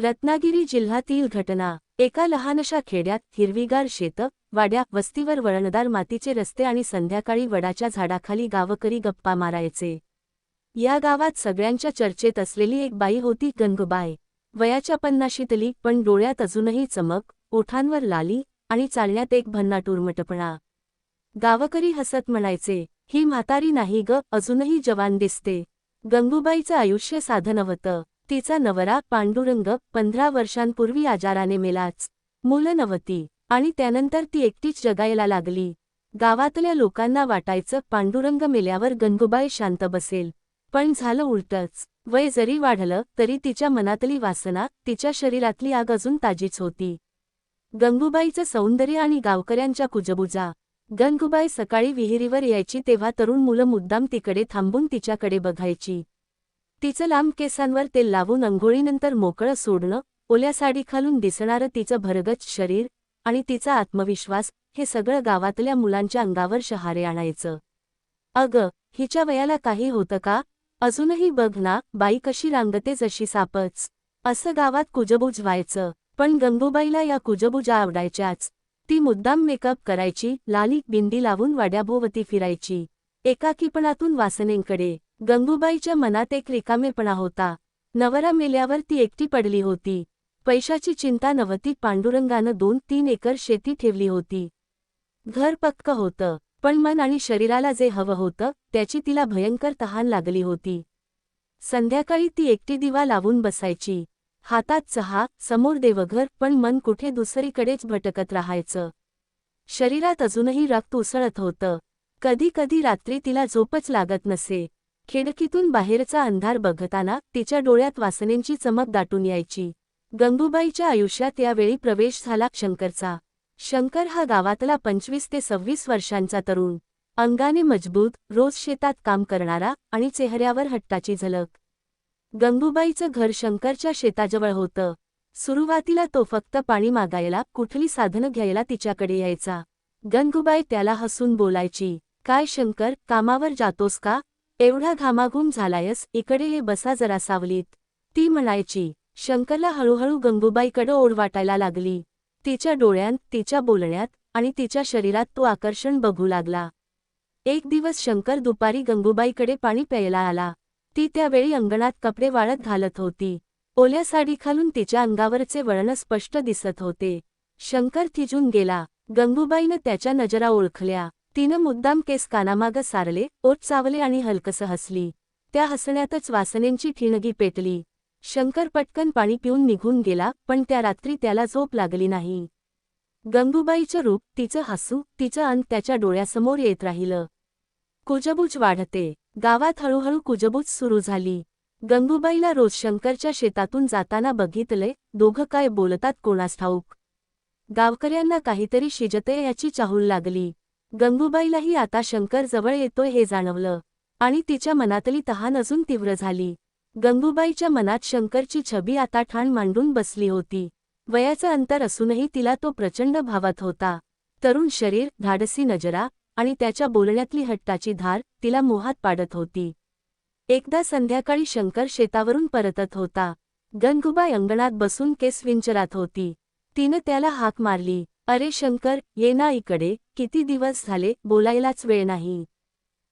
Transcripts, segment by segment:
रत्नागिरी जिल्ह्यातील घटना. एका लहानशा खेड्यात हिरवीगार शेतं वाड्या वस्तीवर वळणदार मातीचे रस्ते आणि संध्याकाळी वडाच्या झाडाखाली गावकरी गप्पा मारायचे. या गावात सगळ्यांच्या चर्चेत असलेली एक बाई होती गंगूबाई. वयाच्या पन्नाशीतली पण डोळ्यात अजूनही चमक ओठांवर लाली आणि चालण्यात एक भन्नाट उर्मटपणा गावकरी हसत म्हणायचे ही म्हातारी नाही ग अजूनही जवान दिसते. गंगूबाईचं आयुष्य साधन होतं तिचा नवरा पांडुरंग पंधरा वर्षांपूर्वी आजाराने मेलाच. मुलं नव्हती आणि त्यानंतर ती एकटीच जगायला लागली. गावातल्या लोकांना वाटायचं पांडुरंग मेल्यावर गंगूबाई शांत बसेल. पण झालं उलटच. वय जरी वाढलं तरी तिच्या मनातली वासना तिच्या शरीरातली आग अजून ताजीच होती. गंगूबाईचं सौंदर्य आणि गावकऱ्यांच्या कुजबुजा. गंगूबाई सकाळी विहिरीवर यायची तेव्हा तरुण मुलं मुद्दाम तिकडे थांबून तिच्याकडे बघायची. तिचं लांब केसांवर तेल लावून अंघोळीनंतर मोकळं सोडणं ओल्या साडीखालून दिसणारं तिचं भरगच शरीर आणि तिचा आत्मविश्वास हे सगळं गावातल्या मुलांच्या अंगावर शहारे आणायचं. अग हिच्या वयाला काही होतं का? अजूनही बघ ना बाई कशी रांगते जशी सापच. असं गावात कुजबूज व्हायचं पण गंगूबाईला या कुजबुजा आवडायच्याच. ती मुद्दाम मेकअप करायची लाली बिंदी लावून वाड्याभोवती फिरायची एकाकीपणातून वासनेंकडे. गंगूबाईच्या मनात एक रिकामेपणा होता. नवरा मेल्यावर ती एकटी पडली होती. पैशाची चिंता नव्हती पांडुरंगानं दोन तीन एकर शेती ठेवली होती. घर पक्क होतं पण मन आणि शरीराला जे हवं होतं त्याची तिला भयंकर तहान लागली होती. संध्याकाळी ती एकटी दिवा लावून बसायची. हातात चहा समोर देवघर पण मन कुठे दुसरीकडेच भटकत राहायचं. शरीरात अजूनही रक्त उसळत होतं. कधी कधी रात्री तिला झोपच लागत नसे. खिडकीतून बाहेरचा अंधार बघताना तिच्या डोळ्यात वासनेंची चमक दाटून यायची. गंगूबाईच्या आयुष्यात यावेळी प्रवेश झाला शंकरचा. शंकर हा गावातला पंचवीस ते सव्वीस वर्षांचा तरुण. अंगाने मजबूत रोज शेतात काम करणारा आणि चेहऱ्यावर हट्टाची झलक. गंगूबाईचं घर शंकरच्या शेताजवळ होतं. सुरुवातीला तो फक्त पाणी मागायला कुठली साधनं घ्यायला तिच्याकडे यायचा. गंगूबाई त्याला हसून बोलायची काय शंकर कामावर जातोस का? एवढा घामाघूम झालायस इकडे हे बसा जरा सावलीत. ती म्हणायची शंकरला हळूहळू गंगूबाईकडं ओढ वाटायला लागली. तिच्या डोळ्यांत तिच्या बोलण्यात आणि तिच्या शरीरात तो आकर्षण बघू लागला. एक दिवस शंकर दुपारी गंगूबाईकडे पाणी प्यायला आला. ती त्यावेळी अंगणात कपडे वाळत घालत होती. ओल्या साडीखालून तिच्या अंगावरचे वळण स्पष्ट दिसत होते. शंकर थिजून गेला. गंगूबाईनं त्याच्या नजरा ओळखल्या. तिनं मुद्दाम केस कानामागं सारले ओट चावले आणि हलकसं हसली. त्या हसण्यातच वासनेंची ठिणगी पेटली. शंकर पटकन पाणी पिऊन निघून गेला पण त्या रात्री त्याला झोप लागली नाही. गंगूबाईचं रूप तिचं हसू तिचं अन त्याच्या डोळ्यासमोर येत राहिलं. कुजबूज वाढते. गावात हळूहळू कुजबूज सुरू झाली. गंगूबाईला रोज शंकरच्या शेतातून जाताना बघितले दोघं काय बोलतात कोणास ठाऊक. गावकऱ्यांना काहीतरी शिजते याची चाहूल लागली. गंगूबाईलाही आता शंकर जवळ येतोय हे जाणवलं. आणि तिच्या मनातली तहान अजून तीव्र झाली. गंगूबाईच्या मनात शंकरची छबी आता ठाण मांडून बसली होती. वयाचं अंतर असूनही तिला तो प्रचंड भावत होता. तरुण शरीर धाडसी नजरा आणि त्याच्या बोलण्यातली हट्टाची धार तिला मोहात पाडत होती. एकदा संध्याकाळी शंकर शेतावरून परतत होता. गंगूबाई अंगणात बसून केस विंचरात होती. तिनं त्याला हाक मारली. अरे शंकर ये ना इकडे किती दिवस झाले बोलायलाच वेळ नाही.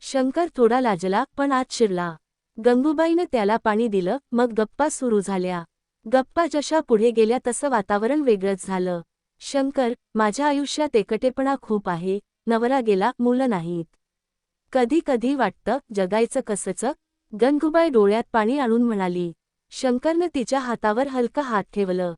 शंकर थोडा लाजला पण आत शिरला. गंगूबाईनं त्याला पाणी दिलं मग गप्पा सुरू झाल्या. गप्पा जशा पुढे गेल्या तसं वातावरण वेगळंच झालं. शंकर माझ्या आयुष्यात एकटेपणा खूप आहे नवरा गेला मुलं नाहीत. कधी कधी वाटतं जगायचं कसंचं? गंगूबाई डोळ्यात पाणी आणून म्हणाली. शंकरनं तिच्या हातावर हलका हात ठेवलं.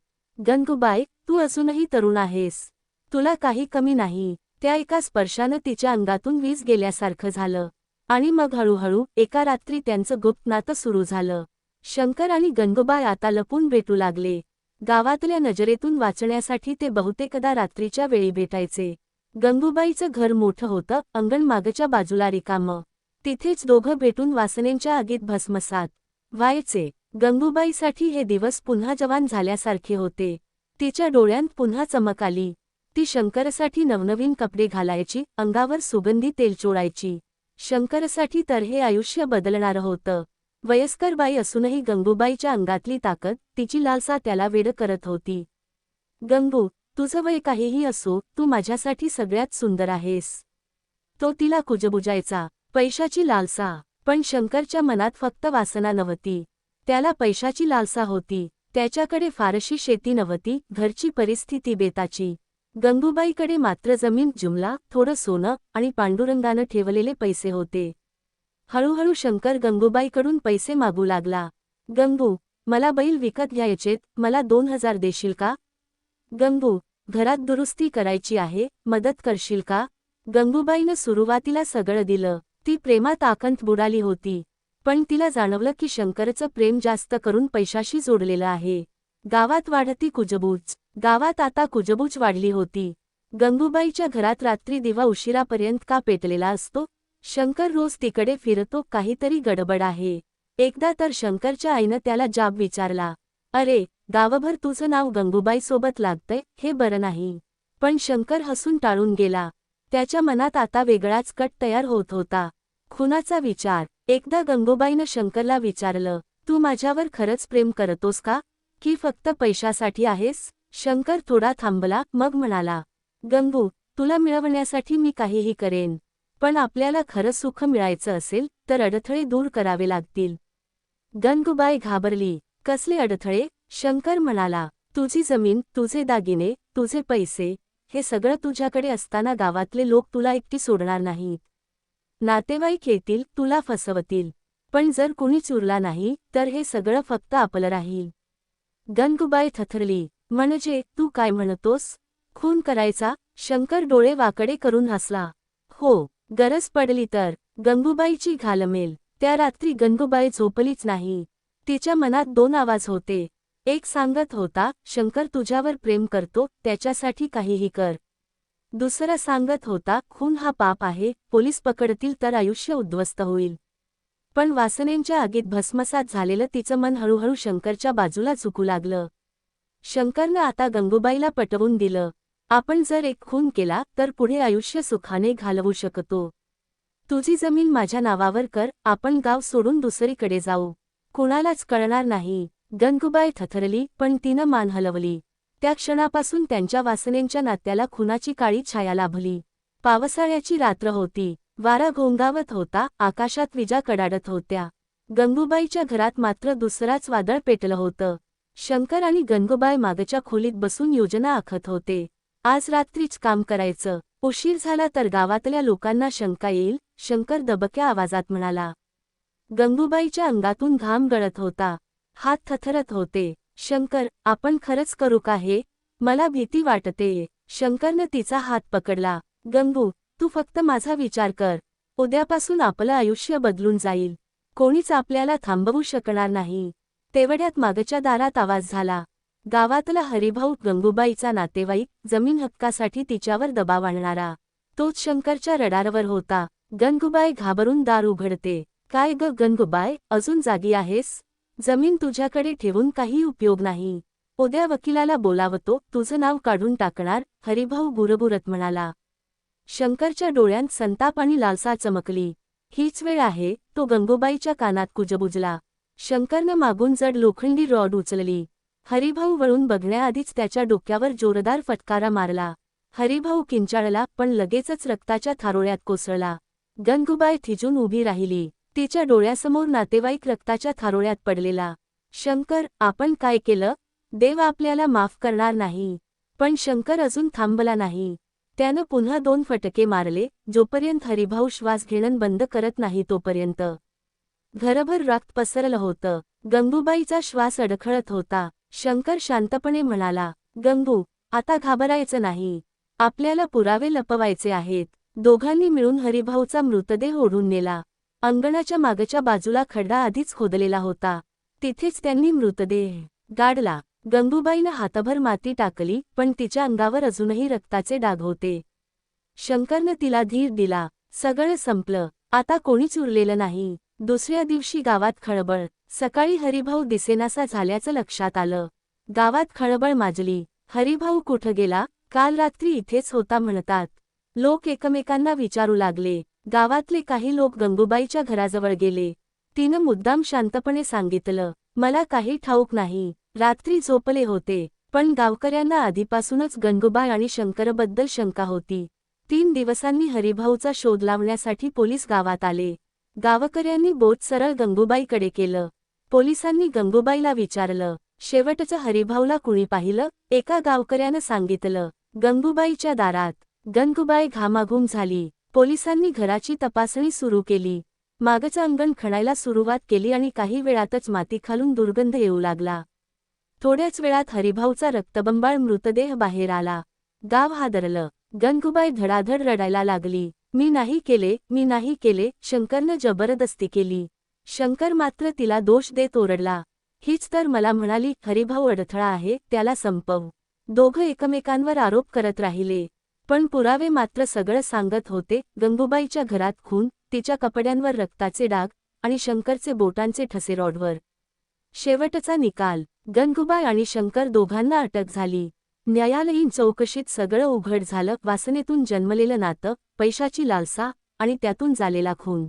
गंगूबाई तू अजूनही तरुण आहेस. तुला काही कमी नाही. त्या एका स्पर्शानं तिच्या अंगातून वीज गेल्यासारखं झालं. आणि मग हळूहळू एका रात्री त्यांचं गुप्त नातं सुरू झालं. शंकर आणि गंगूबाई आता लपून भेटू लागले. गावातल्या नजरेतून वाचण्यासाठी ते बहुतेकदा रात्रीच्या वेळी भेटायचे. गंगूबाईचं घर मोठं होतं अंगण मागच्या बाजूला रिकामं. तिथेच दोघं भेटून वासनेंच्या आगीत भस्मसात. व्हायचे गंगूबाईसाठी हे दिवस पुन्हा जवान झाल्यासारखे होते. तिच्या डोळ्यांत पुन्हा चमक आली. ती शंकरसाठी नवनवीन कपडे घालायची अंगावर सुगंधी तेल चोळायची. शंकरसाठी तर हे आयुष्य बदलणारं होतं. वयस्कर बाई असूनही गंगूबाईच्या अंगातली ताकद तिची लालसा त्याला वेड करत होती. गंगू तुझं वय काहीही असो तू माझ्यासाठी सगळ्यात सुंदर आहेस तो तिला कुजबुजायचा पैशाची लालसा. पण शंकरच्या मनात फक्त वासना नव्हती. त्याला पैशाची लालसा होती. त्याच्याकडे फारशी शेती नव्हती घरची परिस्थिती बेताची. गंगूबाईकडे मात्र जमीन जुमला थोडं सोनं आणि पांडुरंगानं ठेवलेले पैसे होते. हळूहळू शंकर गंगूबाईकडून पैसे मागू लागला. गंगू मला बैल विकत घ्यायचेत मला दोन हजार देशील का? गंगू घरात दुरुस्ती करायची आहे मदत करशील का गंगूबाईनं सुरुवातीला सगळं दिलं. ती प्रेमात आकंत बुडाली होती. पण तिला जाणवलं की शंकरचं प्रेम जास्त करून पैशाशी जोडलेलं आहे. गावात वाढती कुजबूज. गावात आता कुजबूज वाढली होती. गंगूबाईच्या घरात रात्री दिवा उशिरापर्यंत का पेटलेला असतो? शंकर रोज तिकडे फिरतो काहीतरी गडबड आहे. एकदा तर शंकरच्या आईनं त्याला जाब विचारला. अरे गावभर तुझं नाव गंगूबाईसोबत लागतंय हे बरं नाही पण शंकर हसून टाळून गेला. त्याच्या मनात आता वेगळाच कट तयार होत होता. खुनाचा विचार. एकदा गंगूबाईनं शंकरला विचारलं तू माझ्यावर खरंच प्रेम करतोस का? की फक्त पैशासाठी आहेस? शंकर थोडा थांबला मग म्हणाला गंगू तुला मिळवण्यासाठी मी काहीही करेन पण आपल्याला खरं सुख मिळायचं असेल तर अडथळे दूर करावे लागतील. गंगूबाई घाबरली. कसले अडथळे? शंकर म्हणाला तुझी जमीन तुझे दागिने तुझे पैसे हे सगळं तुझ्याकडे असताना गावातले लोक तुला एकटी सोडणार नाहीत. नातेवाईक येतील तुला फसवतील पण जर कुणी चुरला नाही तर हे सगळं फक्त आपलं राहील. गंगूबाई थथरली म्हणजे तू काय म्हणतोस? खून करायचा? शंकर डोळे वाकडे करून हसला. हो गरज पडली तर. गंगूबाईची घालमेल. त्या रात्री गंगूबाई झोपलीच नाही. तिच्या मनात दोन आवाज होते. एक सांगत होता शंकर तुझ्यावर प्रेम करतो त्याच्यासाठी काहीही कर. दुसरा सांगत होता खून हा पाप आहे पोलीस पकडतील तर आयुष्य उद्ध्वस्त होईल. पण वासनेंच्या आगीत भस्मसात झालेलं तिचं मन हळूहळू शंकरच्या बाजूला झुकू लागलं. शंकरनं आता गंगूबाईला पटवून दिलं. आपण जर एक खून केला तर पुढे आयुष्य सुखाने घालवू शकतो. तुझी जमीन माझ्या नावावर कर आपण गाव सोडून दुसरीकडे जाऊ. कुणालाच कळणार नाही. गंगूबाई थथरली पण तिनं मान हलवली. त्या क्षणापासून त्यांच्या वासनेंच्या नात्याला खुनाची काळी छाया लाभली. पावसाळ्याची रात्र होती. वारा घोंगावत होता आकाशात विजा कडाडत होत्या. गंगूबाईच्या घरात मात्र दुसराच वादळ पेटलं होतं. शंकर आणि गंगूबाई मागच्या खोलीत बसून योजना आखत होते. आज रात्रीच काम करायचं. उशीर झाला तर गावातल्या लोकांना शंका येईल शंकर दबक्या आवाजात म्हणाला. गंगूबाईच्या अंगातून घाम गळत होता. हात थथरत होते. शंकर आपण खरंच करू का हे? मला भीती वाटते. शंकरनं तिचा हात पकडला. गंगू तू फक्त माझा विचार कर. उद्यापासून आपलं आयुष्य बदलून जाईल. कोणीच आपल्याला थांबवू शकणार नाही. तेवढ्यात मागच्या दारात आवाज झाला. गावातला हरिभाऊ गंगूबाईचा नातेवाईक जमीन हक्कासाठी तिच्यावर दबाव आणणारा. तोच शंकरच्या रडारवर होता. गंगूबाई घाबरून दार उघडते. काय ग गंगूबाय अजून जागी आहेस? जमीन तुझ्याकडे ठेवून काही उपयोग नाही. उद्या वकिलाला बोलावतो तुझं नाव काढून टाकणार हरिभाऊ गुरबुरत म्हणाला. शंकरच्या डोळ्यांत संताप आणि लालसा चमकली. हीच वेळ आहे तो गंगूबाईच्या कानात कुजबुजला. शंकरनं मागून जड लोखंडी रॉड उचलली. हरिभाऊ वळून बघण्याआधीच त्याच्या डोक्यावर जोरदार फटकारा मारला. हरिभाऊ किंचाळला पण लगेचच रक्ताच्या थारोळ्यात कोसळला. गंगुबाई थिजून उभी राहिली. तिच्या डोळ्यासमोर नातेवाईक रक्ताच्या थारोळ्यात पडलेला. शंकर आपण काय केलं? देव आपल्याला माफ करणार नाही. पण शंकर अजून थांबला नाही त्यानं पुन्हा दोन फटके मारले जोपर्यंत हरिभाऊ श्वास घेणं बंद करत नाही तोपर्यंत. घरभर रक्त पसरलं होतं. गंगूबाईचा श्वास अडखळत होता. शंकर शांतपणे म्हणाला गंगू आता घाबरायचं नाही. आपल्याला पुरावे लपवायचे आहेत. दोघांनी मिळून हरिभाऊचा मृतदेह ओढून नेला. अंगणाच्या मागच्या बाजूला खड्डा आधीच खोदलेला होता. तिथेच त्यांनी मृतदेह गाडला. गंगूबाईनं हातभर माती टाकली पण तिच्या अंगावर अजूनही रक्ताचे डाग होते. शंकरनं तिला धीर दिला. सगळं संपलं. आता कोणीच उरलेलं नाही. दुसऱ्या दिवशी गावात खळबळ. सकाळी हरिभाऊ दिसेनासा झाल्याचं लक्षात आलं. गावात खळबळ माजली. हरिभाऊ कुठं गेला? काल रात्री इथेच होता म्हणतात. लोक एकमेकांना विचारू लागले. गावातले काही लोक गंगूबाईच्या घराजवळ गेले. तिनं मुद्दाम शांतपणे सांगितलं मला काही ठाऊक नाही. रात्री झोपले होते पण गावकऱ्यांना आधीपासूनच गंगूबाई आणि शंकरबद्दल शंका होती. तीन दिवसांनी हरिभाऊचा शोध लावण्यासाठी पोलीस गावात आले. गावकऱ्यांनी बोट सरळ गंगूबाईकडे केलं. पोलिसांनी गंगूबाईला विचारलं. शेवटचं हरिभाऊला कुणी पाहिलं? एका गावकऱ्यानं सांगितलं. गंगूबाईच्या दारात. गंगूबाई घामाघूम झाली. पोलिसांनी घराची तपासणी सुरू केली. मागचं अंगण खणायला सुरुवात केली आणि काही वेळातच माती खालून दुर्गंध येऊ लागला. थोड्याच वेळात हरिभाऊचा रक्तबंबाळ मृतदेह बाहेर आला. गाव हादरलं. गंगूबाई धडाधड रडायला लागली. मी नाही केले मी नाही केले शंकरनं जबरदस्ती केली. शंकर मात्र तिला दोष देत ओरडला. हीच तर मला म्हणाली हरिभाऊ अडथळा आहे त्याला संपव. दोघं एकमेकांवर आरोप करत राहिले. पण पुरावे मात्र सगळं सांगत होते गंगूबाईच्या घरात खून तिच्या कपड्यांवर रक्ताचे डाग आणि शंकरचे बोटांचे ठसे रॉडवर. शेवटचा निकाल. गंगूबाई आणि शंकर दोघांना अटक झाली. न्यायालयीन चौकशीत सगळं उघड झालं वासनेतून जन्मलेलं नातं पैशाची लालसा आणि त्यातून झालेला खून.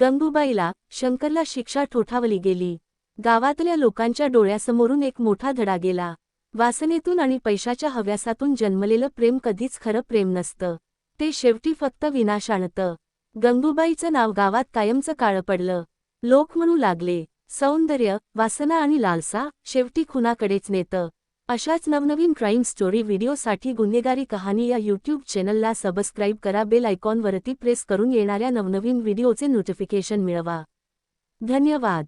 गंगूबाईला शंकरला शिक्षा ठोठावली गेली. गावातल्या लोकांच्या डोळ्यासमोरून एक मोठा धडा गेला. वासनेतून आणि पैशाच्या हव्यासातून जन्मलेलं प्रेम कधीच खरं प्रेम नसतं. ते शेवटी फक्त विनाश आणतं गंगूबाईचं नाव गावात कायमचं काळं पडलं. लोक म्हणू लागले सौंदर्य वासना आणि लालसा शेवटी खुनाकडेच नेतं. अशाच नवनवीन क्राईम स्टोरी व्हिडिओसाठी गुन्हेगारी कहाणी या यूट्यूब चॅनलला सबस्क्राईब करा. बेल आयकॉनवरती प्रेस करून येणाऱ्या नवनवीन व्हिडिओचे नोटिफिकेशन मिळवा. धन्यवाद.